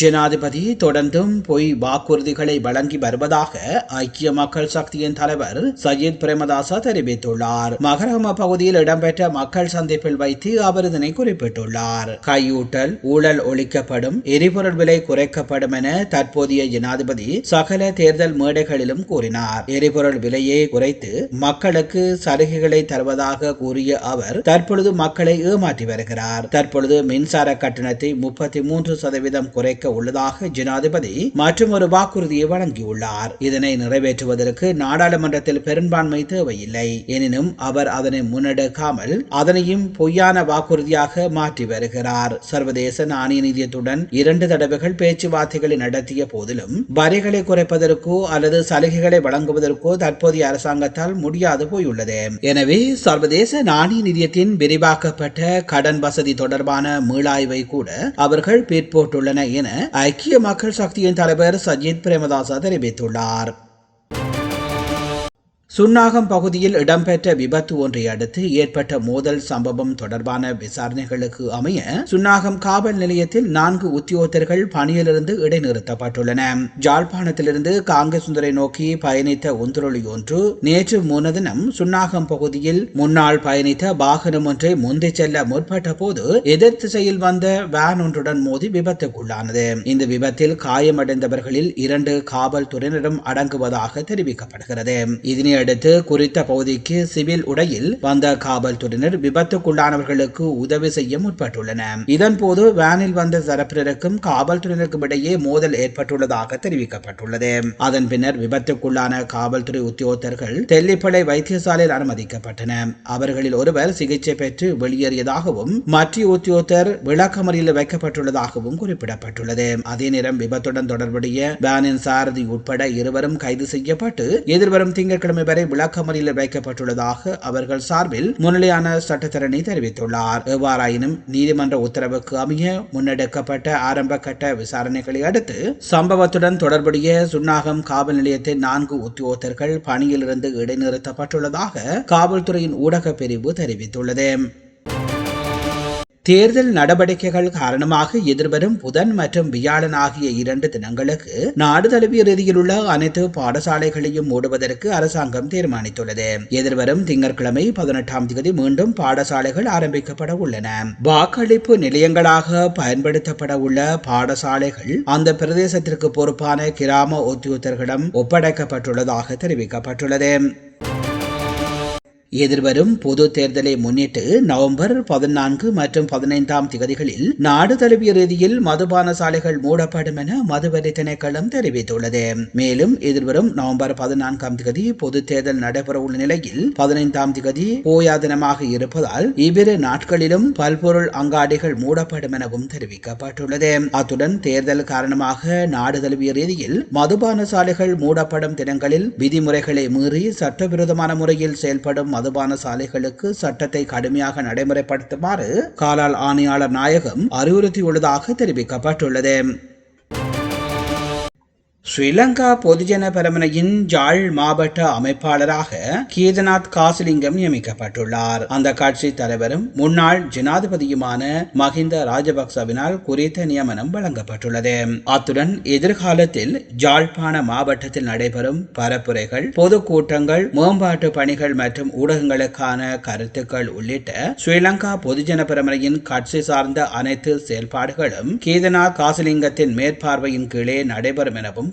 ஜனாதிபதி தொடர்ந்தும் பொய் வாக்குறுதிகளை வழங்கி வருவதாக ஐக்கிய மக்கள் சக்தியின் தலைவர் சஜித் பிரேமதாச தெரிவித்துள்ளார். மகரம பகுதியில் இடம்பெற்ற மக்கள் சந்திப்பில் வைத்து அவர் இதனை குறிப்பிட்டுள்ளார். கையூட்டல் ஊழல் ஒழிக்கப்படும் எரிபொருள் விலை குறைக்கப்படும் என தற்போதைய ஜனாதிபதி சகல தேர்தல் மேடைகளிலும் கூறினார். எரிபொருள் விலையை குறைத்து மக்களுக்கு சலுகைகளை தருவதாக கூறிய அவர் தற்பொழுது மக்களை ஏமாற்றி வருகிறார். தற்பொழுது மின்சார கட்டணத்தை முப்பத்தி மூன்று சதவீதம் குறைக்க உள்ளதாக ஜனாதிபதி மற்றும் ஒரு வாக்குறுதியை வழங்கியுள்ளார். இதனை நிறைவேற்றுவதற்கு நாடாளுமன்றத்தில் பெரும்பான்மை தேவையில்லை. எனினும் அவர் அதனை முன்னெடுக்காமல் அதனையும் பொய்யான வாக்குறுதியாக மாற்றி வருகிறார். சர்வதேச நாணய நிதியத்துடன் இரண்டு தடவைகள் பேச்சுவார்த்தைகளை நடத்திய போதிலும் வரிகளை குறைப்பதற்கோ அல்லது சலுகைகளை வழங்குவதற்கோ தற்போதைய அரசாங்கத்தால் முடியாது போயுள்ளது. எனவே சர்வதேச நாணய நிதியத்தின் விரிவாக்கப்பட்ட கடன் வசதி தொடர்பான மீளாய்வை கூட அவர்கள் பிற்போட்டுள்ளன என ஐக்கிய மக்கள் சக்தியின் தலைவர் சஜித் பிரேமதாசா தெரிவித்துள்ளார். சுன்னாகம் பகுதியில் இடம்பெற்ற விபத்து ஒன்றை அடுத்து ஏற்பட்ட மோதல் சம்பவம் தொடர்பான விசாரணைகளுக்கு அமைய சுன்னாகம் காவல் நிலையத்தில் நான்கு உத்தியோகத்தர்கள் பணியிலிருந்து இடைநிறுத்தப்பட்டுள்ளன. ஜாழ்ப்பாணத்திலிருந்து காங்கசுந்தரை நோக்கி பயணித்த ஒன்றுரொளி ஒன்று நேற்று முன்னதினம் சுன்னாகம் பகுதியில் முன்னால் பயணித்த வாகனம் ஒன்றை முந்தி செல்ல முற்பட்ட போது எதிர் திசையில் வந்த வேன் ஒன்றுடன் மோதி விபத்துக்குள்ளானது. இந்த விபத்தில் காயமடைந்தவர்களில் இரண்டு காவல்துறையினரும் அடங்குவதாக தெரிவிக்கப்படுகிறது. இதனை அடுத்து குறித்த பகுதிக்கு சிவில் உடையில் வந்த காவல்துறையினர் விபத்துக்குள்ளானவர்களுக்கு உதவி செய்ய முற்பட்டுள்ளனர். இதன்போது வேனில் வந்த தரப்பினருக்கும் காவல்துறையினருக்கும் இடையே மோதல் ஏற்பட்டுள்ளதாக தெரிவிக்கப்பட்டுள்ளது. அதன் பின்னர் விபத்துக்குள்ளான காவல்துறை உத்தியோகத்தர்கள் தெல்லிப்பளை வைத்தியசாலையில் அனுமதிக்கப்பட்டனர். அவர்களில் ஒருவர் சிகிச்சை பெற்று வெளியேறியதாகவும் மற்ற உத்தியோகத்தர் விளக்கமறியில் வைக்கப்பட்டுள்ளதாகவும் குறிப்பிடப்பட்டுள்ளது. அதே நேரம் விபத்துடன் தொடர்புடைய வேனின் சாரதி உட்பட இருவரும் கைது செய்யப்பட்டு எதிர்வரும் திங்கட்கிழமை வரை விளக்கமறியலில் வைக்கப்பட்டுள்ளதாக அவர்கள் சார்பில் முன்னிலையான சட்டத்தரணி தெரிவித்துள்ளார். எவ்வாறாயினும் நீதிமன்ற உத்தரவுக்கு அமைய முன்னெடுக்கப்பட்ட ஆரம்ப கட்ட விசாரணைகளை அடுத்து சம்பவத்துடன் தொடர்புடைய சுன்னாகம் காவல் நிலையத்தின் நான்கு உத்தியோகத்தர்கள் பணியிலிருந்து இடைநிறுத்தப்பட்டுள்ளதாக காவல்துறையின் ஊடக பிரிவு தெரிவித்துள்ளது. தேர்தல் நடவடிக்கைகள் காரணமாக எதிர்வரும் புதன் மற்றும் வியாழன் ஆகிய இரண்டு தினங்களுக்கு நாடு தழுவிய ரீதியில் உள்ள அனைத்து பாடசாலைகளையும் மூடுவதற்கு அரசாங்கம் தீர்மானித்துள்ளது. எதிர்வரும் திங்கட்கிழமை பதினெட்டாம் தேதி மீண்டும் பாடசாலைகள் ஆரம்பிக்கப்பட உள்ளன. வாக்களிப்பு நிலையங்களாக பயன்படுத்தப்பட உள்ள பாடசாலைகள் அந்த பிரதேசத்திற்கு பொறுப்பான கிராம உத்தியோகத்தர்களிடம் ஒப்படைக்கப்பட்டுள்ளதாக தெரிவிக்கப்பட்டுள்ளது. எதிர்வரும் பொது தேர்தலை முன்னிட்டு நவம்பர் பதினான்கு மற்றும் பதினைந்தாம் திகதிகளில் நாடு தழுவிய ரீதியில் மதுபான சாலைகள் மூடப்படும் என மதுவரி திணைக்களம் தெரிவித்துள்ளது. மேலும் எதிர்வரும் நவம்பர் பதினான்காம் திகதி பொது தேர்தல் நடைபெறவுள்ள நிலையில் பதினைந்தாம் திகதி போயா தினமாக இருப்பதால் இவ்விரு நாட்களிலும் பல்பொருள் அங்காடிகள் மூடப்படும் எனவும் தெரிவிக்கப்பட்டுள்ளது. அத்துடன் தேர்தல் காரணமாக நாடு தழுவிய ரீதியில் மதுபான சாலைகள் மூடப்படும் தினங்களில் விதிமுறைகளை மீறி சட்டவிரோதமான முறையில் செயல்படும் மதுபான சாலைகளுக்கு சட்டத்தை கடுமையாக நடைமுறைப்படுத்துமாறு காலால் ஆணையாளர் நாயகம் அறிவுறுத்தியுள்ளதாக தெரிவிக்கப்பட்டுள்ளது. ஸ்ரீலங்கா பொதுஜன பெரமுனையின் ஜாழ் மாவட்ட அமைப்பாளராக கீதநாத் காசிலிங்கம் நியமிக்கப்பட்டுள்ளார். அந்த கட்சி தலைவரும் முன்னாள் ஜனாதிபதியுமான மஹிந்த ராஜபக்சவினால் குறித்த நியமனம் வழங்கப்பட்டுள்ளது. அத்துடன் எதிர்காலத்தில் ஜாழ்ப்பாண மாவட்டத்தில் நடைபெறும் பரப்புரைகள் பொதுக்கூட்டங்கள் மேம்பாட்டு பணிகள் மற்றும் ஊடகங்களுக்கான கருத்துக்கள் உள்ளிட்ட ஸ்ரீலங்கா பொதுஜன பெரமுனையின் கட்சி சார்ந்த அனைத்து செயல்பாடுகளும் கீதநாத் காசிலிங்கத்தின் மேற்பார்வையின் கீழே நடைபெறும் எனவும்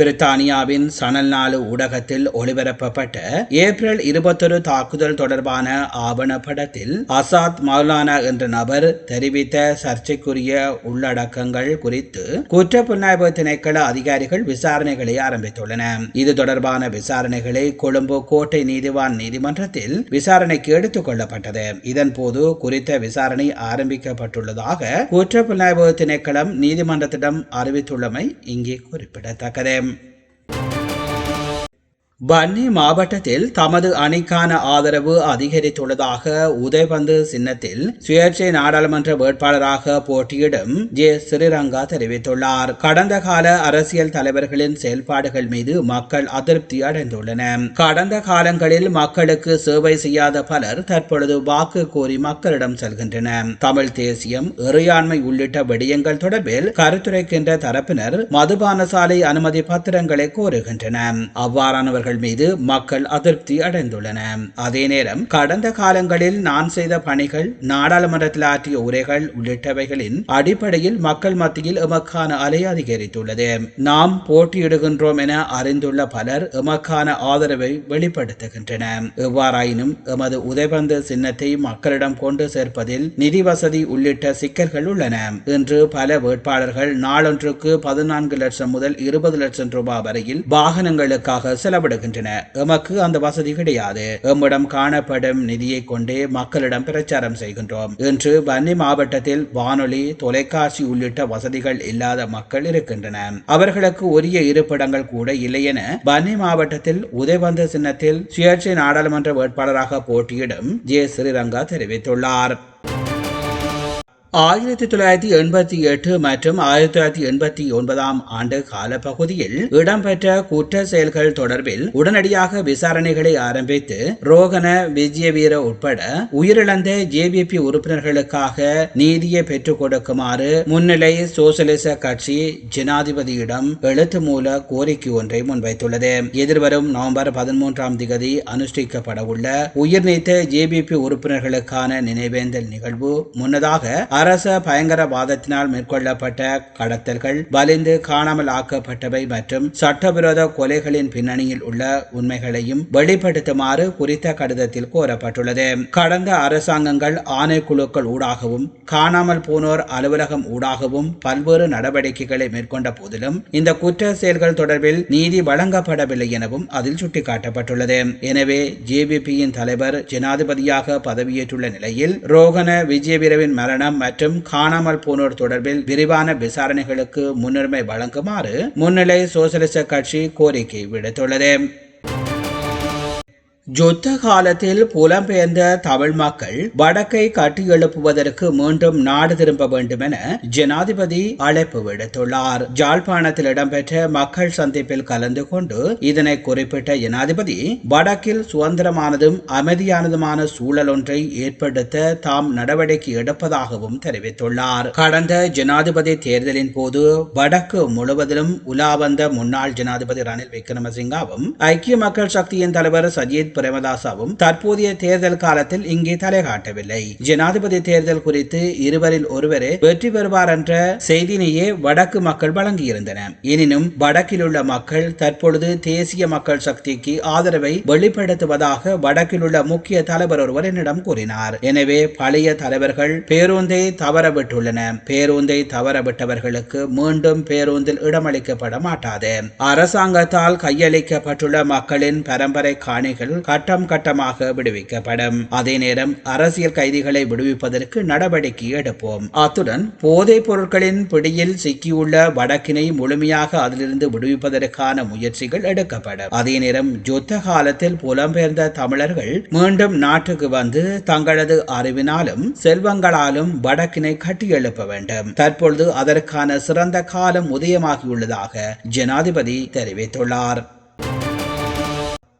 பிரித்தானியாவின் சணல் நாலு ஊடகத்தில் ஒளிபரப்பப்பட்ட ஏப்ரல் இருபத்தொரு தாக்குதல் தொடர்பான ஆவணப்படத்தில் அசாத் மௌலானா என்ற நபர் தெரிவித்த சர்ச்சைக்குரிய உள்ளடக்கங்கள் குறித்து குற்ற புலனாய்வு திணைக்கள அதிகாரிகள் விசாரணைகளை ஆரம்பித்துள்ளன. இது தொடர்பான விசாரணைகளை கொழும்பு கோட்டை நீதிவான் நீதிமன்றத்தில் விசாரணைக்கு எடுத்துக் கொள்ளப்பட்டது. இதன்போது குறித்த விசாரணை ஆரம்பிக்கப்பட்டுள்ளதாக குற்ற புலனாய்வு திணைக்களம் நீதிமன்றத்திடம் அறிவித்துள்ளமை இங்கே குறிப்பிடத்தக்கது. them வன்னி மாவட்டத்தில் தமது அணிக்கான ஆதரவு அதிகரித்துள்ளதாக உதயபந்து சின்னத்தில் சுயேட்சை நாடாளுமன்ற வேட்பாளராக போட்டியிடும் ஜே ஸ்ரீரங்கா தெரிவித்துள்ளார். கடந்த கால அரசியல் தலைவர்களின் செயல்பாடுகள் மீது மக்கள் அதிருப்தி அடைந்துள்ளனர். கடந்த காலங்களில் மக்களுக்கு சேவை செய்யாத பலர் தற்பொழுது வாக்கு கோரி மக்களிடம் செல்கின்றனர். தமிழ் தேசியம் இறையாண்மை உள்ளிட்ட விடயங்கள் தொடர்பில் கருத்துரைக்கின்ற தரப்பினர் மதுபான சாலை அனுமதி பத்திரங்களை கோருகின்றனர். அவ்வாறானவர்கள் அவர்கள் மீது மக்கள் அதிருப்தி அடைந்துள்ளன. அதே நேரம் கடந்த காலங்களில் நான் செய்த பணிகள் நாடாளுமன்றத்தில் ஆற்றிய உரைகள் உள்ளிட்டவைகளின் அடிப்படையில் மக்கள் மத்தியில் எமக்கான அலை அதிகரித்துள்ளது. நாம் போட்டியிடுகின்றோம் என அறிந்துள்ள பலர் எமக்கான ஆதரவை வெளிப்படுத்துகின்றன எவ்வாறாயினும் எமது உதைபந்து சின்னத்தை மக்களிடம் கொண்டு சேர்ப்பதில் நிதி வசதி உள்ளிட்ட சிக்கல்கள் உள்ளன. இன்று பல வேட்பாளர்கள் நாளொன்றுக்கு பதினான்கு லட்சம் முதல் இருபது லட்சம் ரூபாய் வரையில் வாகனங்களுக்காக செலவிட வருகின்றன. எமக்கு அந்த வசதி கிடையாது. எம்மிடம் காணப்படும் நிதியை கொண்டே மக்களிடம் பிரச்சாரம் செய்கின்றோம் இன்று வன்னி மாவட்டத்தில் வானொலி தொலைக்காட்சி உள்ளிட்ட வசதிகள் இல்லாத மக்கள் இருக்கின்றன. அவர்களுக்கு உரிய இருப்பிடங்கள் கூட இல்லை என வன்னி மாவட்டத்தில் உதயவந்த சின்னத்தில் சுயேட்சை நாடாளுமன்ற வேட்பாளராக போட்டியிடும் ஜே. ஸ்ரீரங்கா தெரிவித்துள்ளார். ஆயிரத்தி தொள்ளாயிரத்தி எண்பத்தி எட்டு மற்றும் ஆயிரத்தி தொள்ளாயிரத்தி எண்பத்தி ஒன்பதாம் ஆண்டு காலப்பகுதியில் இடம்பெற்ற குற்ற செயல்கள் தொடர்பில் உடனடியாக விசாரணைகளை ஆரம்பித்து ரோகன விஜயவீர உட்பட உயிரிழந்த ஜேபிபி உறுப்பினர்களுக்காக நீதியை பெற்றுக் கொடுக்குமாறு முன்னிலை சோசியலிச கட்சி ஜனாதிபதியிடம் எழுத்து மூல கோரிக்கை ஒன்றை முன்வைத்துள்ளது. எதிர்வரும் நவம்பர் பதிமூன்றாம் திகதி அனுஷ்டிக்கப்படவுள்ள உயிர்நீத்த ஜேபிபி உறுப்பினர்களுக்கான நினைவேந்தல் நிகழ்வு முன்னதாக அரச பயங்கரவாதத்தினால் மேற்கொள்ளப்பட்ட கடத்தல்கள் வலிந்து காணாமல் ஆக்கப்பட்டவை மற்றும் சட்டவிரோத கொலைகளின் பின்னணியில் உள்ள உண்மைகளையும் வெளிப்படுத்துமாறு குறித்த கடிதத்தில் கோரப்பட்டுள்ளது. கடந்த அரசாங்கங்கள் ஆணைக்குழுக்கள் ஊடாகவும் காணாமல் போனோர் அலுவலகம் ஊடாகவும் பல்வேறு நடவடிக்கைகளை மேற்கொண்ட போதிலும் இந்த குற்ற செயல்கள் தொடர்பில் நீதி வழங்கப்படவில்லை எனவும் அதில் சுட்டிக்காட்டப்பட்டுள்ளது. எனவே ஜேபிபியின் தலைவர் ஜனாதிபதியாக பதவியேற்றுள்ள நிலையில் ரோகன விஜயவீரவின் மரணம் மற்றும் காணாமல் போனோர் தொடர்பில் விரிவான விசாரணைகளுக்கு முன்னுரிமை வழங்குமாறு முன்னிலை சோசலிச கட்சி கோரிக்கை விடுத்துள்ளது. யுத்த காலத்தில் புலம்பெயர்ந்த தமிழ் மக்கள் வடக்கை கட்டியெழுப்புவதற்கு மீண்டும் நாடு திரும்ப வேண்டும் என ஜனாதிபதி அழைப்பு விடுத்துள்ளார். ஜாழ்ப்பாணத்தில் இடம்பெற்ற மக்கள் சந்திப்பில் கலந்து கொண்டு இதனை குறிப்பிட்ட ஜனாதிபதி வடக்கில் சுதந்திரமானதும் அமைதியானதுமான சூழல் ஒன்றை ஏற்படுத்த தாம் நடவடிக்கை எடுப்பதாகவும் தெரிவித்துள்ளார். கடந்த ஜனாதிபதி தேர்தலின் போது வடக்கு முழுவதிலும் உலா வந்த முன்னாள் ஜனாதிபதி ரணில் விக்ரமசிங்காவும் ஐக்கிய மக்கள் சக்தியின் தலைவர் சஜித் பிரேமதாசாவும் தற்போதைய தேர்தல் காலத்தில் இங்கே தலைகாட்டவில்லை. ஜனாதிபதி தேர்தல் குறித்து இருவரில் ஒருவரே வெற்றி பெறுவார் என்ற செய்தியினையே வடக்கு மக்கள் வழங்கியிருந்தனர். எனினும் வடக்கில் உள்ள மக்கள் தற்பொழுது தேசிய மக்கள் சக்திக்கு ஆதரவை வெளிப்படுத்துவதாக வடக்கில் உள்ள முக்கிய தலைவர் ஒருவர் என்னிடம் கூறினார். எனவே பழைய தலைவர்கள் பேருந்தை தவறவிட்டுள்ளனர் பேருந்தை தவறவிட்டவர்களுக்கு மீண்டும் பேருந்தில் இடமளிக்கப்பட மாட்டாது. அரசாங்கத்தால் கையளிக்கப்பட்டுள்ள மக்களின் பரம்பரை காணிகள் கட்டம் கட்டமாக விடுவிக்கப்படும். அதே நேரம் அரசியல் கைதிகளை விடுவிப்பதற்கு நடவடிக்கை எடுப்போம். அத்துடன் போதைப் பொருட்களின் பிடியில் சிக்கியுள்ள வடக்கினை முழுமையாக அதிலிருந்து விடுவிப்பதற்கான முயற்சிகள் எடுக்கப்படும். அதே நேரம் யுத்த காலத்தில் புலம்பெயர்ந்த தமிழர்கள் மீண்டும் நாட்டுக்கு வந்து தங்களது அறிவினாலும் செல்வங்களாலும் வடக்கினை கட்டியெழுப்ப வேண்டும். தற்பொழுது அதற்கான சிறந்த காலம் உதயமாகியுள்ளதாக ஜனாதிபதி தெரிவித்துள்ளார்.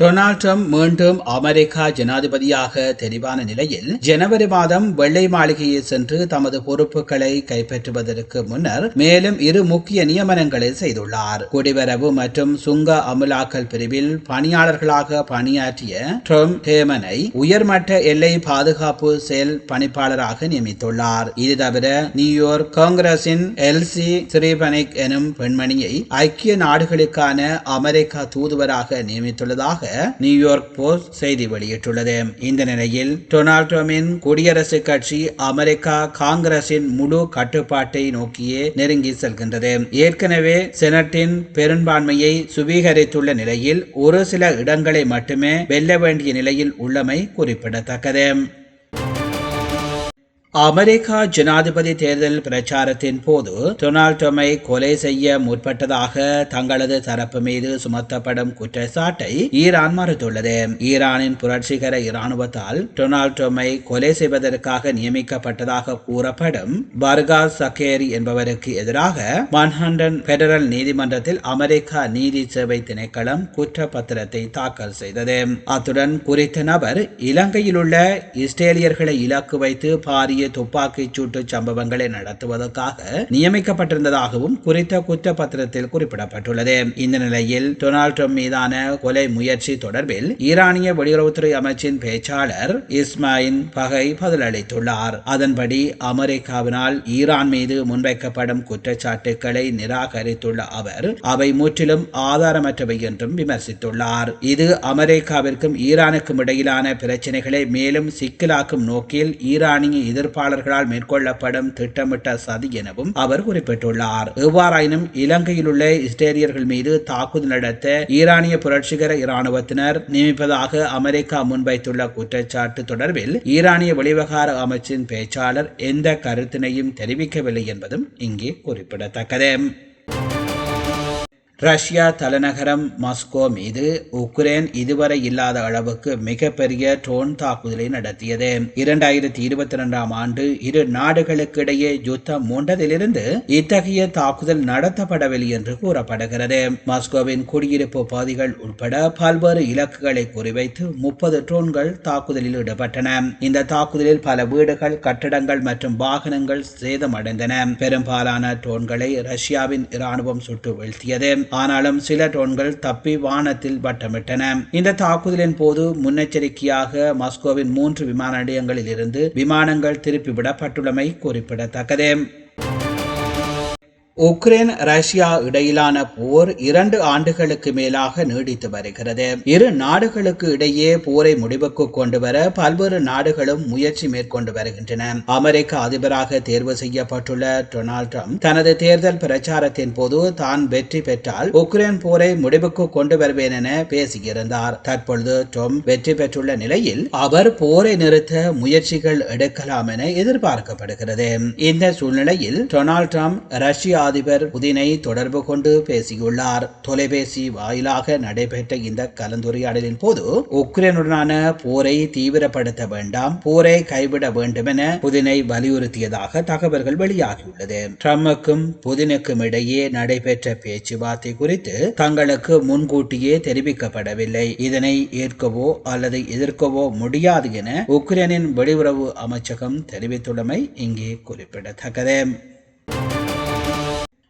டொனால்ட் ட்ரம்ப் மீண்டும் அமெரிக்கா ஜனாதிபதியாக தெரிவான நிலையில் ஜனவரி மாதம் வெள்ளை மாளிகையில் சென்று தமது பொறுப்புகளை கைப்பற்றுவதற்கு முன்னர் மேலும் இரு முக்கிய நியமனங்களை செய்துள்ளார். குடிவரவு மற்றும் சுங்க அமலாக்கல் பிரிவில் பணியாளர்களாக பணியாற்றிய ட்ரம்ப் ஹேமனை உயர்மட்ட எல்லை பாதுகாப்பு செயல் பணிப்பாளராக நியமித்துள்ளார். இது தவிர நியூயோர்க் காங்கிரசின் எல்சி ஸ்ரீபனிக் எனும் பெண்மணியை ஐக்கிய நாடுகளுக்கான அமெரிக்கா தூதுவராக நியமித்துள்ளதாக நியூயார்க் போஸ்ட் செய்தி வெளியிட்டுள்ளது. இந்த நிலையில் டொனால்ட் ட்ரம்பின் குடியரசுக் கட்சி அமெரிக்கா காங்கிரசின் முழு கட்டுப்பாட்டை நோக்கியே நெருங்கி செல்கின்றது. ஏற்கனவே செனட்டின் பெரும்பான்மையை சுவீகரித்துள்ள நிலையில் ஒரு சில இடங்களை மட்டுமே வெல்ல வேண்டிய நிலையில் உள்ளமை குறிப்பிடத்தக்கது. அமெரிக்கா ஜனாதிபதி தேர்தல் பிரச்சாரத்தின் போது டொனால்ட் ட்ரம்பை கொலை செய்ய முற்பட்டதாக தங்களது தரப்பு மீது சுமத்தப்படும் குற்றச்சாட்டை ஈரான் மறுத்துள்ளது. ஈரானின் புரட்சிகர இராணுவத்தால் டொனால்ட் டொமை கொலை செய்வதற்காக நியமிக்கப்பட்டதாக கூறப்படும் பர்கா சக்கேரி என்பவருக்கு எதிராக மன்ஹண்டன் பெடரல் நீதிமன்றத்தில் அமெரிக்கா நீதி சேவை திணைக்களம் குற்றப்பத்திரத்தை தாக்கல் செய்தது. அத்துடன் குறித்த நபர் இலங்கையில் உள்ள இஸ்ரேலியர்களை இலக்கு வைத்து பாரிய துப்பாக்கிச் சூட்டு சம்பவங்களை நடத்துவதற்காக நியமிக்கப்பட்டிருந்ததாகவும் குறித்த குற்றப்பத்திரத்தில் குறிப்பிடப்பட்டுள்ளது. இந்த நிலையில் டொனால்ட் ட்ரம்ப் மீதான கொலை முயற்சி தொடர்பில் ஈரானிய வெளியுறவுத்துறை அமைச்சின் பேச்சாளர் இஸ்மாயின் பகை பதிலளித்துள்ளார். அதன்படி அமெரிக்காவினால் ஈரான் மீது முன்வைக்கப்படும் குற்றச்சாட்டுக்களை நிராகரித்துள்ள அவர் அவை முற்றிலும் ஆதாரமற்றவை என்றும் விமர்சித்துள்ளார். இது அமெரிக்காவிற்கும் ஈரானுக்கும் இடையிலான பிரச்சினைகளை மேலும் சிக்கலாக்கும் நோக்கில் ஈரானிய எதிர்ப்பாளர்களால் மேற்கொள்ளப்படும் திட்டமிட்ட சதி எனவும் அவர் குறிப்பிட்டுள்ளார். எவ்வாறாயினும் இலங்கையில் உள்ள இஸ்ரேலியர்கள் மீது தாக்குதல் நடத்த ஈரானிய புரட்சிகர இராணுவத்தினர் நியமிப்பதாக அமெரிக்கா முன்வைத்துள்ள குற்றச்சாட்டு தொடர்பில் ஈரானிய வெளிவகார அமைச்சின் பேச்சாளர் எந்த கருத்தினையும் தெரிவிக்கவில்லை என்பதும் இங்கே குறிப்பிடத்தக்கது. ரஷ்யா தலைநகரம் மாஸ்கோ மீது உக்ரைன் இதுவரை இல்லாத அளவுக்கு மிகப்பெரிய ட்ரோன் தாக்குதலை நடத்தியது. இரண்டாயிரத்தி இருபத்தி இரண்டாம் ஆண்டு இரு நாடுகளுக்கு இடையே யுத்தம் மூண்டதிலிருந்து இத்தகைய தாக்குதல் நடத்தப்படவில்லை என்று கூறப்படுகிறது. மாஸ்கோவின் குடியிருப்பு பகுதிகள் உட்பட பல்வேறு இலக்குகளை குறிவைத்து முப்பது ட்ரோன்கள் தாக்குதலில் ஈடுபட்டன. இந்த தாக்குதலில் பல வீடுகள் கட்டடங்கள் மற்றும் வாகனங்கள் சேதமடைந்தன. பெரும்பாலான ட்ரோன்களை ரஷ்யாவின் இராணுவம் சுட்டு வீழ்த்தியது. ஆனாலும் சில ட்ரோன்கள் தப்பி வானத்தில் வட்டமிட்டன. இந்த தாக்குதலின் போது முன்னெச்சரிக்கையாக மாஸ்கோவின் மூன்று விமான நிலையங்களில் இருந்து விமானங்கள் திருப்பிவிடப்பட்டுள்ளமை குறிப்பிடத்தக்கது. உக்ரைன் ரஷ்யா இடையிலான போர் இரண்டு ஆண்டுகளுக்கு மேலாக நீடித்து வருகிறது. இரு நாடுகளுக்கு இடையே போரை முடிவுக்கு கொண்டு வர பல்வேறு நாடுகளும் முயற்சி மேற்கொண்டு வருகின்றன. அமெரிக்க அதிபராக தேர்வு செய்யப்பட்டுள்ள டொனால்ட் ட்ரம்ப் தனது தேர்தல் பிரச்சாரத்தின் போது தான் வெற்றி பெற்றால் உக்ரைன் போரை முடிவுக்கு கொண்டு வருவேன் என பேசியிருந்தார். தற்பொழுது ட்ரம்ப் வெற்றி பெற்றுள்ள நிலையில் அவர் போரை நிறுத்த முயற்சிகள் எடுக்கலாம் என எதிர்பார்க்கப்படுகிறது. இந்த சூழ்நிலையில் டொனால்ட் ட்ரம்ப் ரஷ்யா அதிபர் புதினை தொடர்பு கொண்டு பேசியுள்ளார். தொலைபேசி வாயிலாக நடைபெற்ற இந்த கலந்துரையாடலின் போது உக்ரைனுடனான போரை தீவிரப்படுத்த வேண்டாம் போரை கைவிட வேண்டும் என புதினை வலியுறுத்தியதாக தகவல்கள் வெளியாகியுள்ளது. ட்ரம்புக்கும் புதினுக்கும் இடையே நடைபெற்ற பேச்சுவார்த்தை குறித்து தங்களுக்கு முன்கூட்டியே தெரிவிக்கப்படவில்லை. இதனை ஏற்கவோ அல்லது எதிர்க்கவோ முடியாது என உக்ரைனின் வெளியுறவு அமைச்சகம் தெரிவித்துள்ளமை இங்கே குறிப்பிடத்தக்கது.